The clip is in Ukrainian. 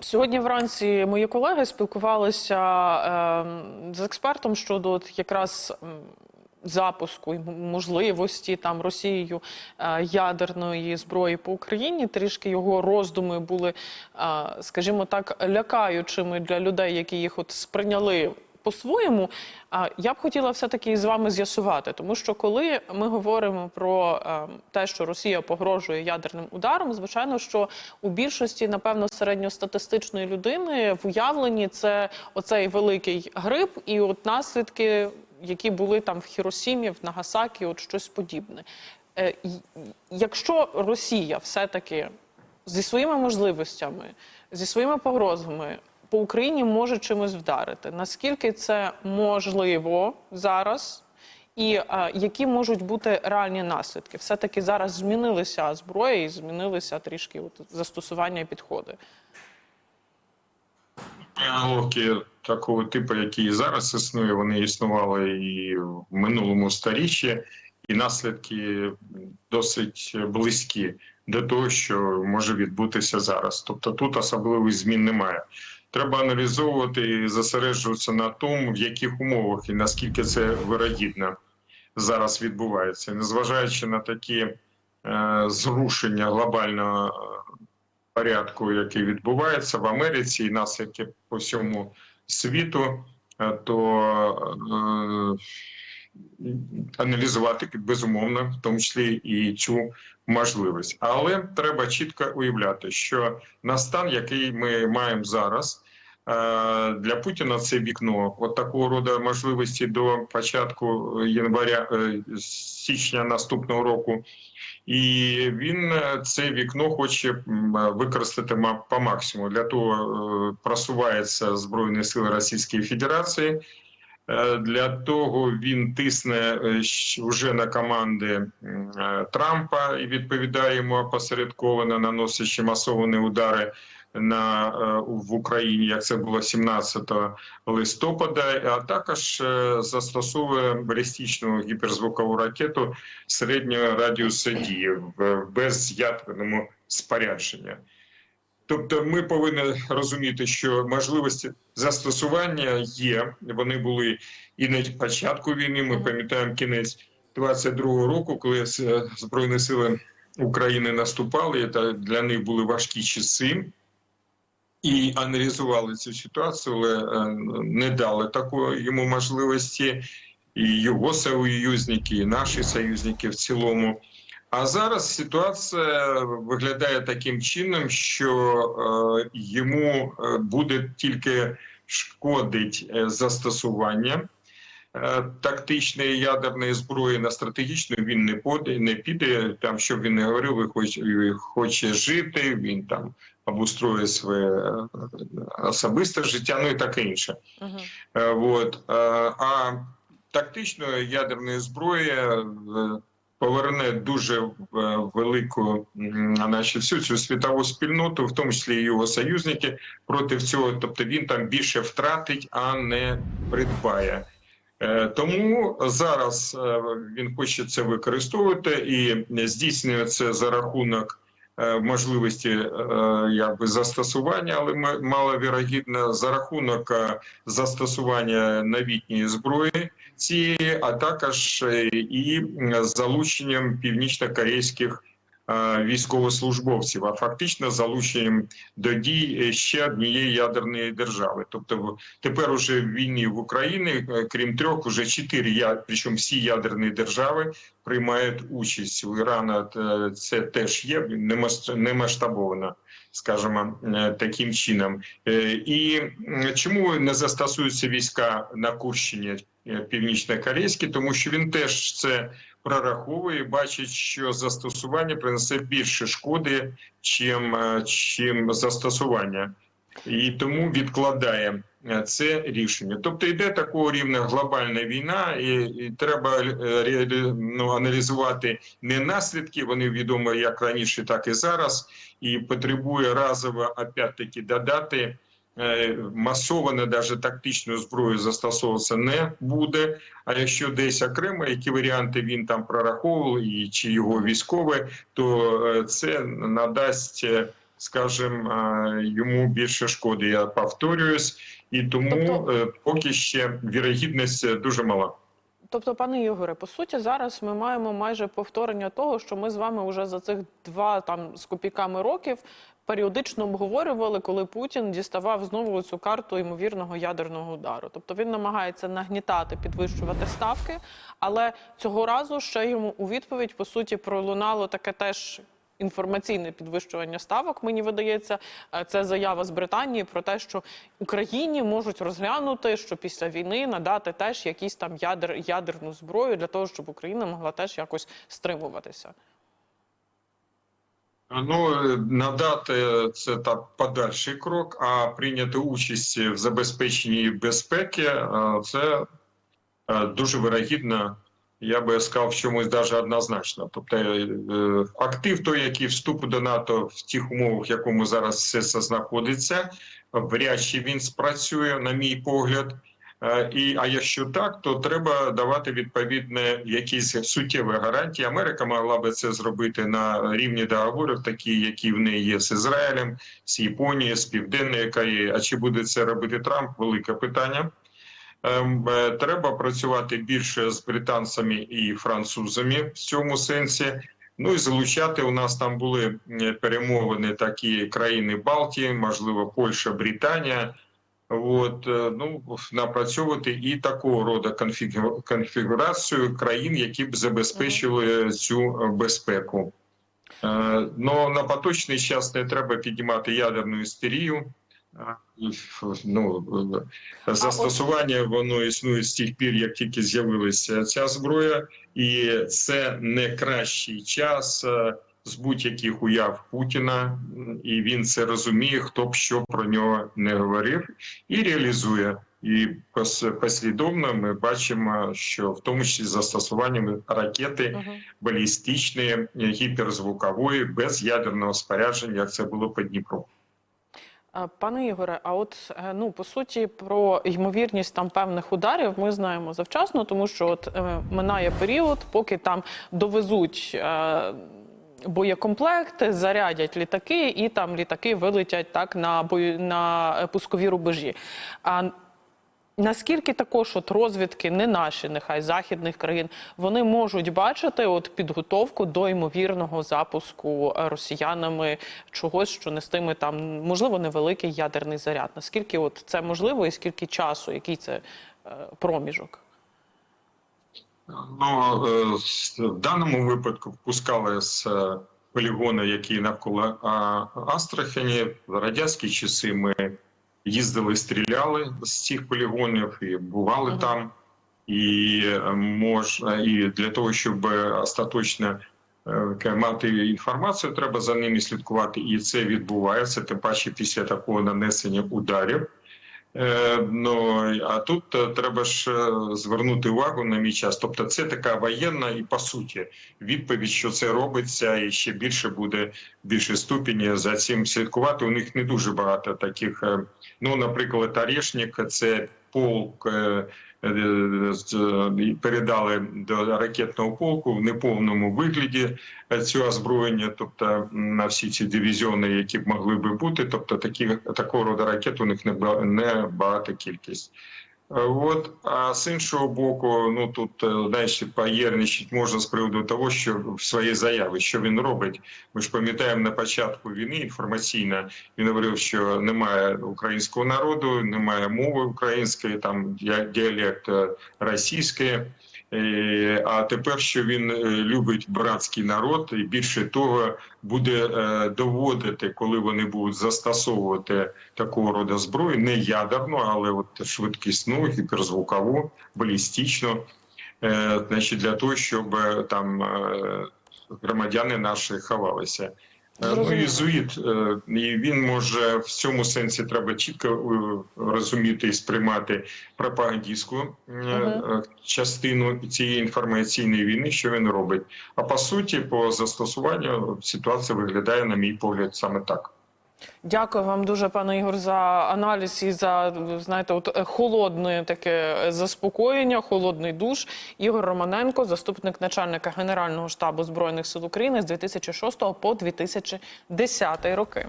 Сьогодні вранці мої колеги спілкувалися ем, з експертом щодо якраз запуску і можливості там Росією е, ядерної зброї по Україні. Трішки його роздуми були, е, скажімо так, лякаючими для людей, які їх от сприйняли. По-своєму, я б хотіла все-таки з вами з'ясувати, тому що коли ми говоримо про е, те, що Росія погрожує ядерним ударом, звичайно, що у більшості, напевно, середньостатистичної людини в уявленні це оцей великий гриб, і от наслідки, які були там в Хіросімі, в Нагасакі, от щось подібне. Е, Якщо Росія все-таки зі своїми можливостями, зі своїми погрозами по Україні може чимось вдарити. Наскільки це можливо зараз? І а, які можуть бути реальні наслідки? Все таки зараз змінилися зброя і змінилися трішки от, застосування і підходи. Аналогії такого типу, які і зараз існує, вони існували і в минулому сторіччі, і наслідки досить близькі до того, що може відбутися зараз. Тобто тут особливих змін немає. Треба аналізовувати і зосереджуватися на тому, в яких умовах і наскільки це вирогідно зараз відбувається, незважаючи на такі е, зрушення глобального е, порядку, який відбувається в Америці, і наслідки по всьому світу, е, то е, аналізувати безумовно, в тому числі і цю можливість. Але треба чітко уявляти, що на стан, який ми маємо зараз. е, Для Путіна це вікно от такого роду можливості до початку января е, січня наступного року, і він е, це вікно хоче використати по максимуму. Для того просувається Збройні сили Російської Федерації. Е, Для того він тисне е, вже на команди е, Трампа і відповідає йому опосередковано, наносячи масовані удари на в Україні, як це було 17 листопада, а також застосовує балістичну гіперзвукову ракету середнього радіусу дії в без'ядерному спорядженні. Тобто, ми повинні розуміти, що можливості застосування є. Вони були і на початку війни. Ми пам'ятаємо кінець 22-го року, коли збройні сили України наступали. Та для них були важкі часи. І аналізували цю ситуацію, але е, не дали такої йому можливості, і його союзники, і наші союзники в цілому. А зараз ситуація виглядає таким чином, що е, йому е, буде тільки шкодить е, застосування е, тактичної ядерної зброї на стратегічну. Він не поде, не піде. Там що він не говорив, він хоче, хоче жити. Він там обустроює своє е, особисте життя, ну і таке інше. Угу. Е, Вот. Е, А тактичної ядерної зброї поверне дуже е, велику, значить, всю цю світову спільноту, в тому числі і його союзники, проти цього. Тобто він там більше втратить, а не придбає. Е, Тому зараз е, він хоче це використовувати і здійснює це за рахунок можливості е, якби застосування, але маловірогідно за рахунок е, застосування новітньої зброї цієї, а також е, і залученням північно-корейських е, військовослужбовців, а фактично залученням до дій е, ще однієї ядерної держави. Тобто тепер уже в війні в Україні, е, крім трьох, уже чотири причому всі ядерні держави приймають участь. У Ірана е, це теж є не мас- не масштабовано, скажімо, е, таким чином. Е, І чому не застосуються війська на Курщині е, північно-корейські? Тому що він теж це прораховує, бачить, що застосування принесе більше шкоди, чим, е, чим застосування. І тому відкладає е, це рішення. Тобто йде такого рівня глобальна війна, і, і треба ну, аналізувати не наслідки, вони відомі як раніше, так і зараз, і потребує разово опять-таки додати. Е, Масовано навіть тактичну зброю застосовуватися не буде. А якщо десь окремо, які варіанти він там прораховував, і чи його військове, то е, це надасть е, скажімо, йому більше шкоди. Я повторююсь, і тому Тобто- поки ще вірогідність дуже мала. Тобто, пане Ігоре, по суті, зараз ми маємо майже повторення того, що ми з вами вже за цих два там з копійками років періодично обговорювали, коли Путін діставав знову цю карту ймовірного ядерного удару. Тобто він намагається нагнітати, підвищувати ставки, але цього разу ще йому у відповідь по суті пролунало таке теж. Інформаційне підвищування ставок мені видається, Е, це заява з Британії про те, що Україні можуть розглянути, що після війни надати теж якісь там ядер, ядерну зброю для того, щоб Україна могла теж якось стримуватися. Ну, надати це так подальший крок, а прийняти участь в забезпеченні безпеки е, це е, дуже вирогідно. Я би сказав, в чомусь навіть однозначно. Тобто е, актив, той, який вступ до НАТО в тих умовах, в якому зараз все це знаходиться, вряд чи він спрацює, на мій погляд. Е, І а якщо так, то треба давати відповідне якісь суттєві гарантії. Америка могла би це зробити на рівні договорів, такі, які в неї є з Ізраїлем, з Японією, з Південної Кореї. А чи буде це робити Трамп? Велике питання. Ем, е, Треба працювати більше з британцями і французами в цьому сенсі. Ну і залучати у нас там були перемовини такі країни Балтії, можливо, Польща, Британія. От е, ну напрацьовувати і такого роду конфігурацію країн, які б забезпечили цю е, безпеку. Е, Ну на поточний час не треба піднімати ядерну істерію. Е, Ну застосування воно існує з тих пір, як тільки з'явилася ця зброя, і це не кращий час з будь-яких уяв Путіна, і він це розуміє, хто б що про нього не говорив, і реалізує. І пос- послідовно ми бачимо, що в тому числі застосуванням ракети Угу. балістичної, гіперзвукової, без ядерного спорядження, як це було по Дніпру. Пане Ігоре, а от е, ну по суті про ймовірність там певних ударів ми знаємо завчасно, тому що от е, минає період, поки там довезуть. Е, Боєкомплекти зарядять літаки, і там літаки вилетять так на бою на е, пускові рубежі. А наскільки також от розвідки, не наші, нехай західних країн, вони можуть бачити от підготовку до ймовірного запуску е, росіянами чогось, що нестиме там можливо невеликий ядерний заряд. Наскільки от це можливо, і скільки часу, який це е, проміжок? Ну е, в даному випадку впускали з полігону, який навколо Астрахані. В радянські часи ми їздили, стріляли з цих полігонів і бували Мгм. там. І е, можна, і для того, щоб остаточно е, мати інформацію, треба за ними слідкувати. І це відбувається, тим паче після такого нанесення ударів. Е, Ну а тут е, треба ж е, звернути увагу на мій час. Тобто, це така воєнна і по суті відповідь, що це робиться, і ще більше буде більше ступені за цим слідкувати. У них не дуже багато таких. Ну, наприклад, Орешник – це полк. Е, е, Передали до ракетного полку в неповному вигляді е, цього озброєння, тобто на всі ці дивізіони, які б могли би бути, тобто такі такого роду ракет у них не багата кількість. Е, От а з іншого боку, ну тут далі знаєш, поєрничати можна з приводу того, що в своїй заяві, що він робить. Ми ж пам'ятаємо на початку війни інформаційно. Він говорив, що немає українського народу, немає мови української, там діалект е, російський. Е, А тепер, що він е, любить братський народ, і більше того, буде е, доводити, коли вони будуть застосовувати такого роду зброю, не ядерну, але от швидкісну, гіперзвукову, балістичну, значить, для того, щоб там громадяни наші ховалися. Ну, ізуїт, е, і він може в цьому сенсі треба чітко е, розуміти і сприймати пропагандистську е, е, частину цієї інформаційної війни, що він робить. А по суті, по застосуванню ситуація виглядає, на мій погляд, саме так. Дякую вам дуже, пане Ігор, за аналіз і за знаєте, от е, холодне таке заспокоєння, холодний душ. Ігор Романенко, заступник начальника Генерального штабу збройних сил України з 2006 по 2010 роки.